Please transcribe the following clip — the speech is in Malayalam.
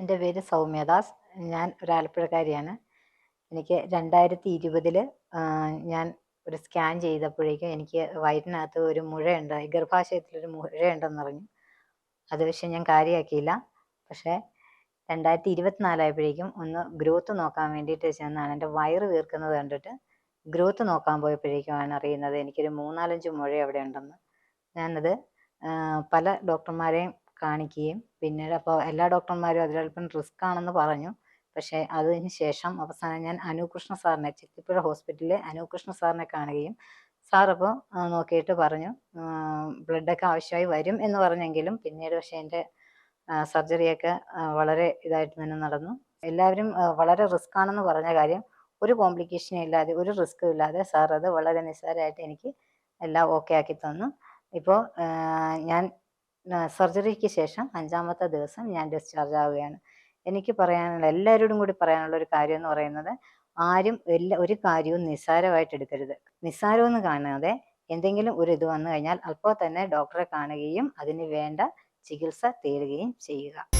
എന്റെ പേര് സൗമ്യദാസ് ഞാൻ ഒരു ആലപ്പുഴക്കാരിയാണ്. എനിക്ക് രണ്ടായിരത്തി ഇരുപതിൽ ഞാൻ ഒരു സ്കാൻ ചെയ്തപ്പോഴേക്കും എനിക്ക് വയറ്റിനകത്ത് ഒരു മുഴയുണ്ടായി ഗർഭാശയത്തിലൊരു മുഴയുണ്ടെന്ന് അറിഞ്ഞു അത് പക്ഷേ ഞാൻ കാര്യമാക്കിയില്ല. പക്ഷേ രണ്ടായിരത്തി ഇരുപത്തിനാലായപ്പോഴേക്കും ഒന്ന് ഗ്രോത്ത് നോക്കാൻ വേണ്ടിയിട്ട് ചെന്നാണ്. എന്റെ വയറ് വീർക്കുന്നത് കണ്ടിട്ട് ഗ്രോത്ത് നോക്കാൻ പോയപ്പോഴേക്കുമാണ് അറിയുന്നത് എനിക്കൊരു മൂന്നാലഞ്ച് മുഴ അവിടെ ഉണ്ടെന്ന്. ഞാനത് പല ഡോക്ടർമാരെയും കാണിക്കുകയും. പിന്നീട് അപ്പോൾ എല്ലാ ഡോക്ടർമാരും അതിലൽപ്പം റിസ്ക് ആണെന്ന് പറഞ്ഞു. പക്ഷേ അതിന് ശേഷം അവസാനം ഞാൻ അനുകൃഷ്ണ കൃഷ്ണ സാറിനെ ചെത്തിപ്പുഴ ഹോസ്പിറ്റലിലെ അനുകൃഷ്ണ കൃഷ്ണ സാറിനെ കാണുകയും സാർ അപ്പോൾ നോക്കിയിട്ട് പറഞ്ഞു ബ്ലഡൊക്കെ ആവശ്യമായി വരും എന്ന് പറഞ്ഞെങ്കിലും പിന്നീട് പക്ഷേ എന്റെ സർജറിയൊക്കെ വളരെ ഇതായിട്ട് തന്നെ നടന്നു. എല്ലാവരും വളരെ റിസ്ക് ആണെന്ന് പറഞ്ഞ കാര്യം ഒരു കോംപ്ലിക്കേഷനും ഇല്ലാതെ ഒരു റിസ്ക്കും ഇല്ലാതെ സാർ അത് വളരെ നിസ്സാരമായിട്ട് എനിക്ക് എല്ലാം ഓക്കെ ആക്കി തന്നു. ഇപ്പോൾ ഞാൻ സർജറിക്ക് ശേഷം അഞ്ചാമത്തെ ദിവസം ഞാൻ ഡിസ്ചാർജ് ആവുകയാണ്. എനിക്ക് പറയാനുള്ള എല്ലാവരോടും കൂടി പറയാനുള്ള ഒരു കാര്യം എന്ന് പറയുന്നത് ആരും എല്ലാ ഒരു കാര്യവും നിസ്സാരമായിട്ട് എടുക്കരുത്. നിസ്സാരമെന്ന് കാണാതെ എന്തെങ്കിലും ഒരു ഇത് വന്നു കഴിഞ്ഞാൽ അപ്പോൾ തന്നെ ഡോക്ടറെ കാണുകയും അതിന് വേണ്ട ചികിത്സ തേടുകയും ചെയ്യുക.